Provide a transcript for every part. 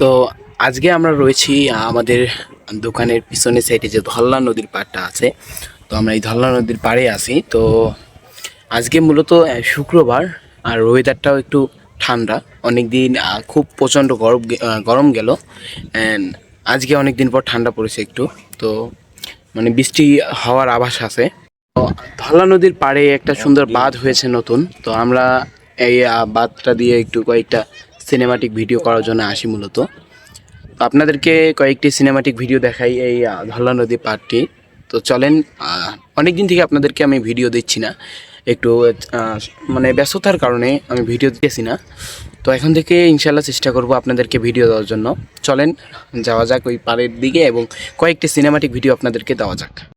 তো আজকে আমরা রয়েছি আমাদের দোকানের পিছনের সাইডে যে ধল্লা নদীর পাড়টা আছে। তো আমরা এই ধল্লা নদীর পাড়ে আছি। তো আজকে মূলত শুক্রবার আর ওয়েদারটাও একটু ঠান্ডা। অনেক দিন খুব প্রচণ্ড গরম গরম গেল। অ্যান্ড আজকে অনেক দিন পর ঠান্ডা পড়েছে একটু। তো মানে বৃষ্টি হওয়ার আভাস আছে। তো ধলা নদীর পাড়ে একটা সুন্দর বাঁধ হয়েছে নতুন। তো আমরা এই বাঁধটা দিয়ে একটু কয়েকটা সিনেমাটিক ভিডিও করার জন্য আসি মূলত। আপনাদেরকে কয়েকটি সিনেমাটিক ভিডিও দেখাই এই আহ, ধলা নদী পাড়টি। তো চলেন অনেক দিন থেকে আপনাদেরকে আমি ভিডিও দিচ্ছি না। একটু মানে ব্যস্ততার কারণে আমি ভিডিও দিতেছি না। তো এখন থেকে ইনশাল্লাহ চেষ্টা করব আপনাদেরকে ভিডিও দেওয়ার জন্য। চলেন যাওয়া যাক ওই পাড়ের দিকে এবং কয়েকটি সিনেমাটিক ভিডিও আপনাদেরকে দেওয়া যাক।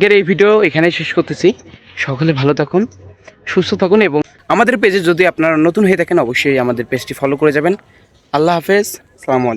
আজকের এই ভিডিও এখানে শেষ করতেছি। সকলে ভালো থাকুন, সুস্থ থাকুন এবং আমাদের পেজে যদি আপনারা নতুন হয়ে থাকেন, অবশ্যই আমাদের পেজটি ফলো করে যাবেন। আল্লাহ হাফেজ আলাইকুম।